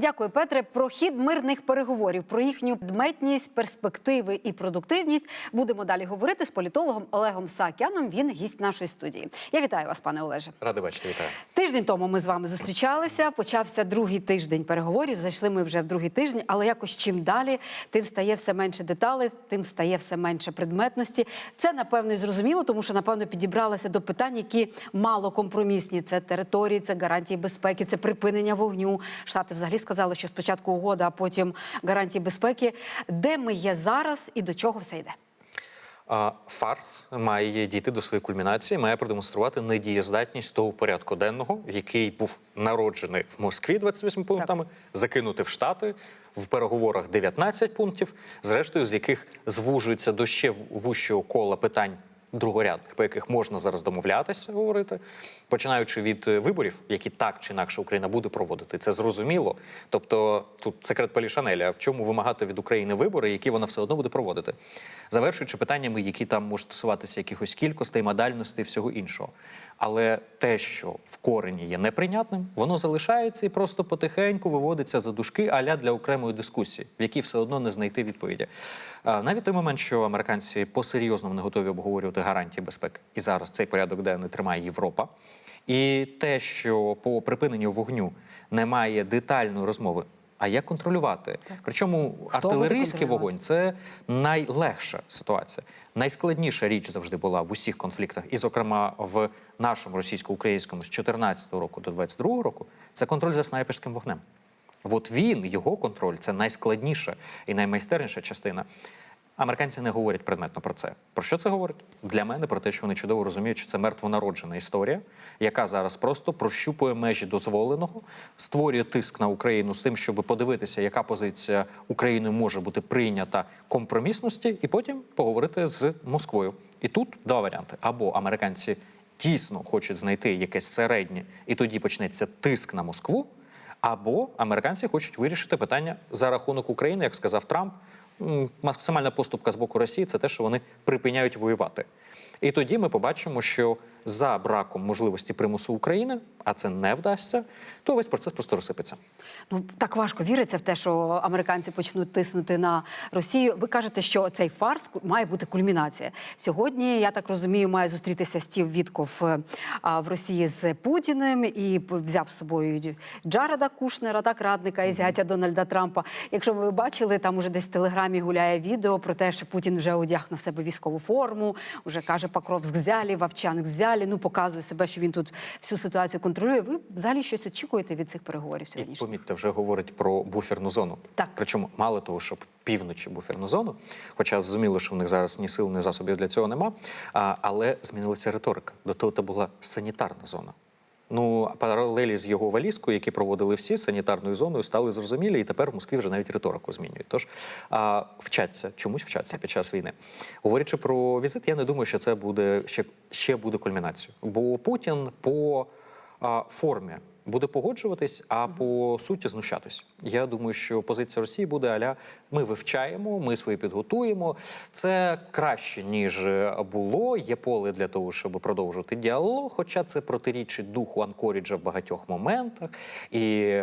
Дякую, Петре. Про хід мирних переговорів, про їхню предметність, перспективи і продуктивність будемо далі говорити з політологом Олегом Саакяном. Він гість нашої студії. Я вітаю вас, пане Олеже. Радий бачити, вітаю. Тиждень тому ми з вами зустрічалися. Почався другий тиждень переговорів. Зайшли ми вже в другий тиждень, але якось чим далі, тим стає все менше деталей, тим стає все менше предметності. Це напевно і зрозуміло, тому що напевно підібралися до питань, які мало компромісні. Це території, це гарантії безпеки, це припинення вогню. Штати взагалі сказали, що спочатку угода, а потім гарантії безпеки. Де ми є зараз і до чого все йде? Фарс має дійти до своєї кульмінації, має продемонструвати недієздатність того порядку денного, який був народжений в Москві 28 пунктами, закинути в Штати в переговорах 19 пунктів, зрештою з яких звужується до ще вущого кола питань. Другорядних, по яких можна зараз домовлятися, говорити, починаючи від е, виборів, які так чи інакше Україна буде проводити, це зрозуміло. Тобто тут секрет Палішанеля, в чому вимагати від України вибори, які вона все одно буде проводити, завершуючи питаннями, які там можуть стосуватися якихось кількостей, модальностей, всього іншого. Але те, що в корені є неприйнятним, воно залишається і просто потихеньку виводиться за дужки аля для окремої дискусії, в якій все одно не знайти відповіді. Навіть той момент, що американці по-серйозному не готові обговорювати гарантії безпеки, і зараз цей порядок денний тримає Європа. І те, що по припиненню вогню немає детальної розмови. А як контролювати? Причому буде артилерійський вогонь це найлегша ситуація. Найскладніша річ завжди була в усіх конфліктах, і, зокрема, в нашому російсько-українському з 14 року до 22 року, це контроль за снайперським вогнем. От він, його контроль, це найскладніша і наймайстерніша частина. Американці не говорять предметно про це. Про що це говорить? Для мене про те, що вони чудово розуміють, що це мертвонароджена історія, яка зараз просто прощупує межі дозволеного, створює тиск на Україну з тим, щоб подивитися, яка позиція України може бути прийнята компромісності, і потім поговорити з Москвою. І тут два варіанти: або американці дійсно хочуть знайти якесь середнє, і тоді почнеться тиск на Москву. Або американці хочуть вирішити питання за рахунок України, як сказав Трамп. Максимальна поступка з боку Росії це те, що вони припиняють воювати. І тоді ми побачимо, що за браком можливості примусу України, а це не вдасться, то весь процес просто розсипеться. Ну так важко віриться в те, що американці почнуть тиснути на Росію. Ви кажете, що цей фарс має бути кульмінація. Сьогодні я так розумію, має зустрітися Стів Вітков е, в Росії з Путіним і взяв з собою Джареда Кушнера, так радника і зятя Дональда Трампа. Якщо ви бачили, там уже десь в телеграмі гуляє відео про те, що Путін вже одяг на себе військову форму, вже каже Покровськ взяли, Вовчаник взяли. Ну показує себе, що він тут всю ситуацію контролює. Ви взагалі щось очікуєте від цих переговорів І помітьте, вже говорить про буферну зону. Так. Причому мало того, щоб півночі буферну зону, хоча зрозуміло, що в них зараз ні сил, ні засобів для цього нема. Але змінилася риторика. До того це була санітарна зона. Ну, паралелі з його валізкою, які проводили всі з санітарною зоною, стали зрозумілі, і тепер в Москві вже навіть риторику змінюють. Тож а, вчаться, чомусь вчаться під час війни. Говорячи про візит, я не думаю, що це буде ще, ще буде кульмінацією. Бо Путін по а, формі буде погоджуватись, а по суті знущатись. Я думаю, що позиція Росії буде аля ми вивчаємо, ми свої підготуємо. Це краще ніж було. Є поле для того, щоб продовжувати діалог. Хоча це протирічить духу Анкоріджа в багатьох моментах, і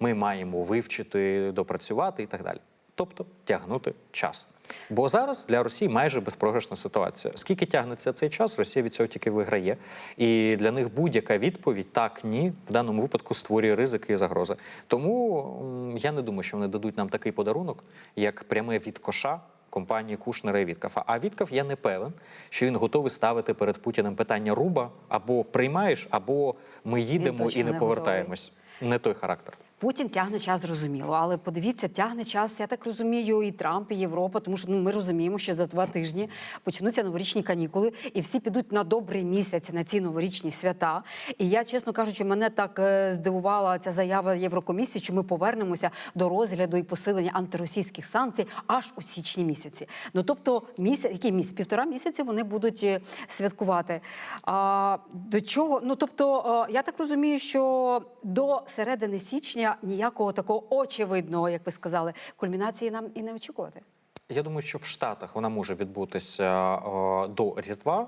ми маємо вивчити, допрацювати і так далі. Тобто тягнути час. Бо зараз для Росії майже безпрограшна ситуація. Скільки тягнеться цей час, Росія від цього тільки виграє. І для них будь-яка відповідь так, ні, в даному випадку створює ризики і загрози. Тому я не думаю, що вони дадуть нам такий подарунок, як пряме від коша. Компанії Кушнера і Віткафа. А Віткаф я не певен, що він готовий ставити перед Путіним питання руба або приймаєш, або ми їдемо і не не повертаємось. Не той характер. Путін тягне час, зрозуміло, але подивіться, тягне час, я так розумію, і Трамп, і Європа, тому що ну ми розуміємо, що за два тижні почнуться новорічні канікули, і всі підуть на добрий місяць на ці новорічні свята. І я, чесно кажучи, мене так е, здивувала ця заява Єврокомісії, що ми повернемося до розгляду і посилення антиросійських санкцій аж у січні місяці. Ну тобто, місяць, який місяць? Півтора місяці вони будуть е, святкувати. А до чого? Ну тобто, е, я так розумію, що до середини січня ніякого такого очевидного, як ви сказали, кульмінації нам і не очікувати. Я думаю, що в Штатах вона може відбутися е, до Різдва, е,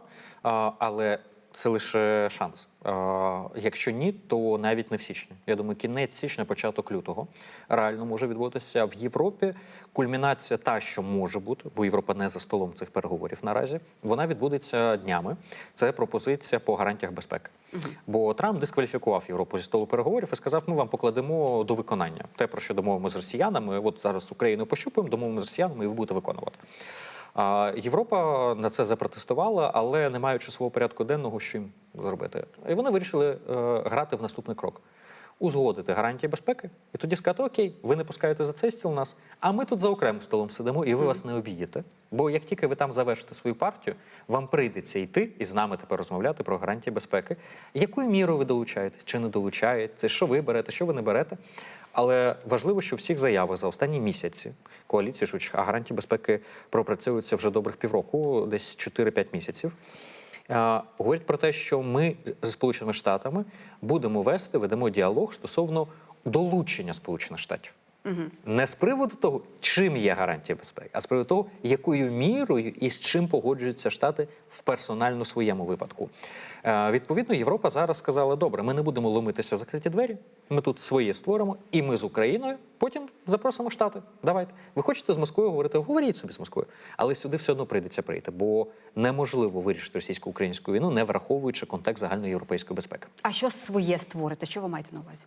але це лише шанс. Якщо ні, то навіть не в січні. Я думаю, кінець січня, початок лютого реально може відбутися в Європі. Кульмінація та, що може бути, бо Європа не за столом цих переговорів наразі. Вона відбудеться днями. Це пропозиція по гарантіях безпеки. Бо Трамп дискваліфікував Європу зі столу переговорів і сказав: ми вам покладемо до виконання. Те, про що домовимо з росіянами. От зараз Україну пощупаємо, домовимо з росіянами, і ви будете виконувати. А Європа на це запротестувала, але не маючи свого порядку денного, що їм зробити. І вони вирішили е, грати в наступний крок. Узгодити гарантії безпеки і тоді сказати: Окей, ви не пускаєте за цей стіл нас, а ми тут за окремим столом сидимо, і ви вас не обідіте. Бо як тільки ви там завершите свою партію, вам прийдеться йти і з нами тепер розмовляти про гарантії безпеки. Якою мірою ви долучаєтесь чи не долучаєте, що ви берете, що ви не берете. Але важливо, що всіх заявах за останні місяці коаліції Шучих, а гарантії безпеки пропрацьовуються вже добрих півроку, десь 4-5 місяців. Говорять про те, що ми з Сполученими Штатами будемо вести, ведемо діалог стосовно долучення Сполучених Штатів. Не з приводу того, чим є гарантія безпеки, а з приводу того, якою мірою і з чим погоджуються штати в персонально своєму випадку. Е, відповідно, Європа зараз сказала: добре, ми не будемо ломитися в закриті двері. Ми тут своє створимо, і ми з Україною потім запросимо штати. Давайте. Ви хочете з Москвою говорити? Говоріть собі з Москвою. Але сюди все одно прийдеться прийти, бо неможливо вирішити російсько-українську війну, не враховуючи контекст загальної європейської безпеки. А що своє створите? Що ви маєте на увазі?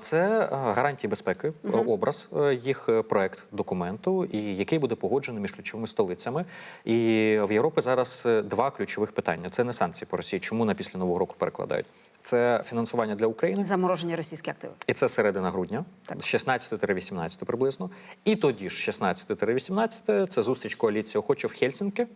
Це е, гарантії безпеки, угу. образ е, їх проект документу, і який буде погоджений між ключовими столицями. І в Європі зараз два ключових питання: це не санкції по Росії. Чому на після нового року перекладають? Це фінансування для України, Заморожені російські активи. і це середина грудня, з 16-18 приблизно. І тоді ж 16-18 це зустріч коаліції охоче в Хельсінки,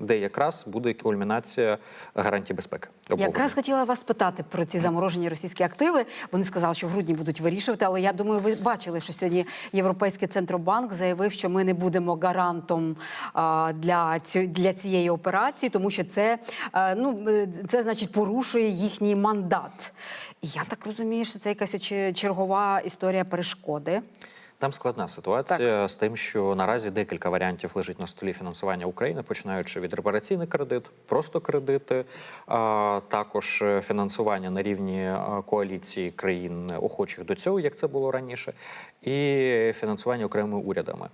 де якраз буде кульмінація гарантій безпеки. Якраз хотіла вас спитати про ці заморожені російські активи. Вони сказали, що в грудні будуть вирішувати. Але я думаю, ви бачили, що сьогодні Європейський центробанк заявив, що ми не будемо гарантом а, для ці, для цієї операції, тому що це е, ну е, це значить порушує їхній мандат. І я так розумію, що це якась чергова історія перешкоди. Там складна ситуація з тим, що наразі декілька варіантів лежить на столі фінансування України, починаючи від репараційний кредит, просто кредити, а також е, фінансування на рівні е, коаліції країн охочих до цього, як це було раніше, і фінансування окремими урядами.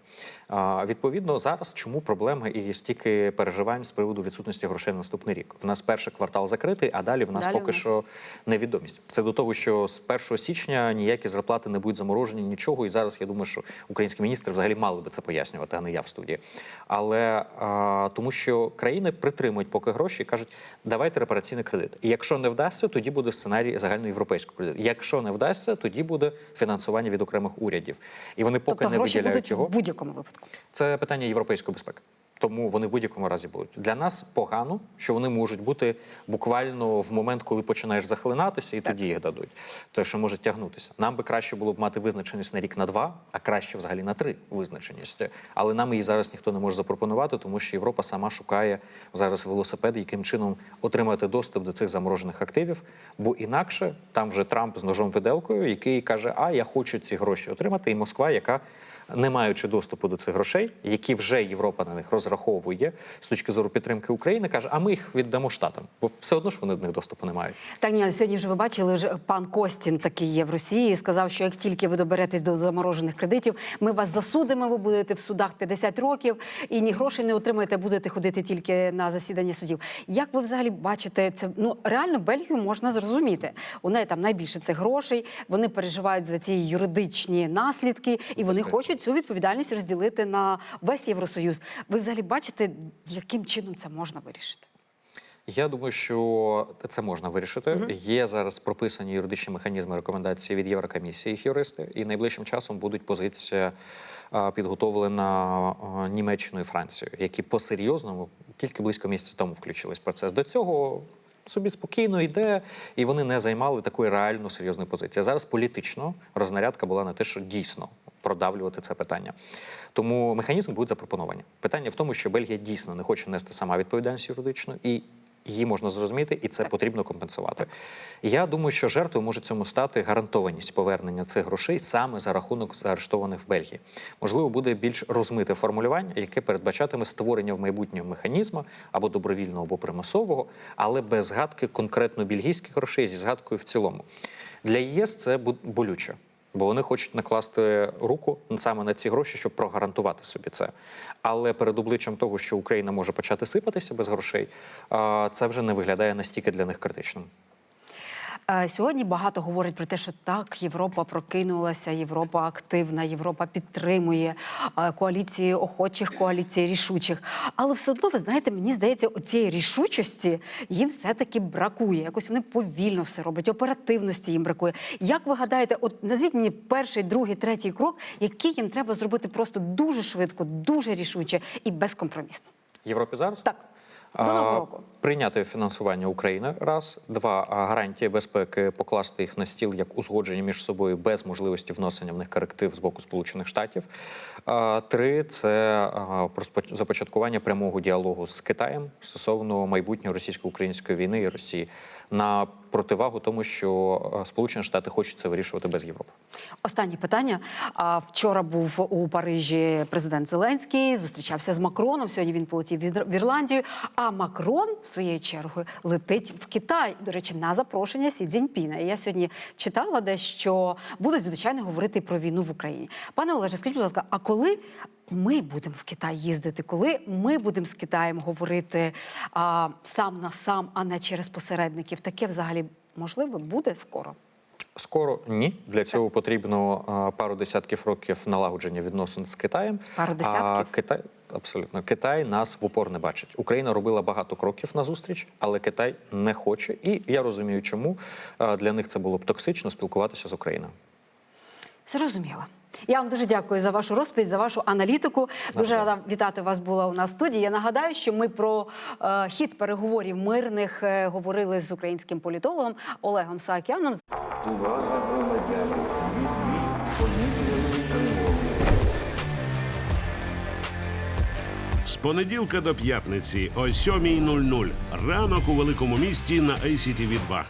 Відповідно, зараз чому проблеми і стільки переживань з приводу відсутності грошей на наступний рік? В нас перший квартал закритий, а далі в нас Далі поки у нас. що невідомість. Це до того, що з 1 січня ніякі зарплати не будуть заморожені, нічого. І зараз я думаю, що українські міністри взагалі мали би це пояснювати, а не я в студії. Але а, тому, що країни притримують поки гроші і кажуть, давайте репараційний кредит. І якщо не вдасться, тоді буде сценарій загальноєвропейського кредиту. Якщо не вдасться, тоді буде фінансування від окремих урядів. І вони поки тобто не виділяють його. в будь-якому випадку. Це питання європейської безпеки. Тому вони в будь-якому разі будуть. Для нас погано, що вони можуть бути буквально в момент, коли починаєш захлинатися, і тоді їх дадуть. Те, що може тягнутися. Нам би краще було б мати визначеність на рік на два, а краще взагалі на три визначеність. Але нам її зараз ніхто не може запропонувати, тому що Європа сама шукає зараз велосипед, яким чином отримати доступ до цих заморожених активів. Бо інакше там вже Трамп з ножом виделкою, який каже: А я хочу ці гроші отримати, і Москва, яка не маючи доступу до цих грошей, які вже Європа на них розраховує з точки зору підтримки України, каже, а ми їх віддамо штатам, бо все одно ж вони до них доступу не мають. Так, ні, сьогодні вже ви бачили, вже пан Костін такий є в Росії. і Сказав, що як тільки ви доберетесь до заморожених кредитів, ми вас засудимо. Ви будете в судах 50 років і ні грошей не отримаєте, будете ходити тільки на засідання судів. Як ви взагалі бачите це? Ну реально Бельгію можна зрозуміти. У неї там найбільше цих грошей. Вони переживають за ці юридичні наслідки, і вони Безперечно. Хочуть цю відповідальність розділити на весь Євросоюз. Ви взагалі бачите, яким чином це можна вирішити? Я думаю, що це можна вирішити. Є зараз прописані юридичні механізми рекомендації від Єврокомісії, їх юристи, і найближчим часом будуть позиція підготовлена Німеччиною і Францією, які по-серйозному тільки близько місяця тому включились в процес. До цього собі спокійно йде, і вони не займали такої реально серйозної позиції. Зараз політично рознарядка була на те, що дійсно продавлювати це питання. Тому механізм буде запропоновані. Питання в тому, що Бельгія дійсно не хоче нести сама відповідальність юридичну і її можна зрозуміти, і це потрібно компенсувати. Я думаю, що жертвою може цьому стати гарантованість повернення цих грошей саме за рахунок заарештованих в Бельгії. Можливо, буде більш розмите формулювання, яке передбачатиме створення в майбутньому механізму або добровільного, або примусового, але без згадки конкретно бельгійських грошей зі згадкою в цілому. Для ЄС це болюче. Бо вони хочуть накласти руку саме на ці гроші, щоб прогарантувати собі це. Але перед обличчям того, що Україна може почати сипатися без грошей, це вже не виглядає настільки для них критичним. Е, Сьогодні багато говорять про те, що так, Європа прокинулася, Європа активна, Європа підтримує е, коаліції охочих, коаліції рішучих. Але все одно, ви знаєте, мені здається, оцієї рішучості їм все-таки бракує. Якось вони повільно все роблять, оперативності їм бракує. Як ви гадаєте, от назвіть мені перший, другий, третій крок, який їм треба зробити просто дуже швидко, дуже рішуче і безкомпромісно? Європі зараз Так, до нового року. Прийняти фінансування України раз, два гарантії безпеки, покласти їх на стіл як узгоджені між собою без можливості вносення в них коректив з боку Сполучених Штатів. Три це започаткування прямого діалогу з Китаєм стосовно майбутньої російсько-української війни і Росії на противагу тому, що Сполучені Штати хочуть це вирішувати без Європи. Останнє питання. Вчора був у Парижі президент Зеленський, зустрічався з Макроном. Сьогодні він полетів в Ірландію. А Макрон своєю чергою летить в Китай. До речі, на запрошення Сі Цзіньпіна. І я сьогодні читала де, що будуть звичайно говорити про війну в Україні. Пане Олеже, скажіть, будь ласка, а коли ми будемо в Китай їздити? Коли ми будемо з Китаєм говорити а, сам на сам, а не через посередників? Таке взагалі можливо буде скоро. Скоро ні. Для цього потрібно а, пару десятків років налагодження відносин з Китаєм. Пару А десятків? Китай абсолютно Китай нас в упор не бачить. Україна робила багато кроків на зустріч, але Китай не хоче. І я розумію, чому А, для них це було б токсично спілкуватися з Україною. Зрозуміла. Я вам дуже дякую за вашу розповідь, за вашу аналітику. Дуже Навзаєм. рада вітати вас була у нас в студії. Я нагадаю, що ми про е, хід переговорів мирних е, говорили з українським політологом Олегом Саакяном. Увага громадяни! З понеділка до п'ятниці о 7.00. Ранок у великому місті на ICTV 2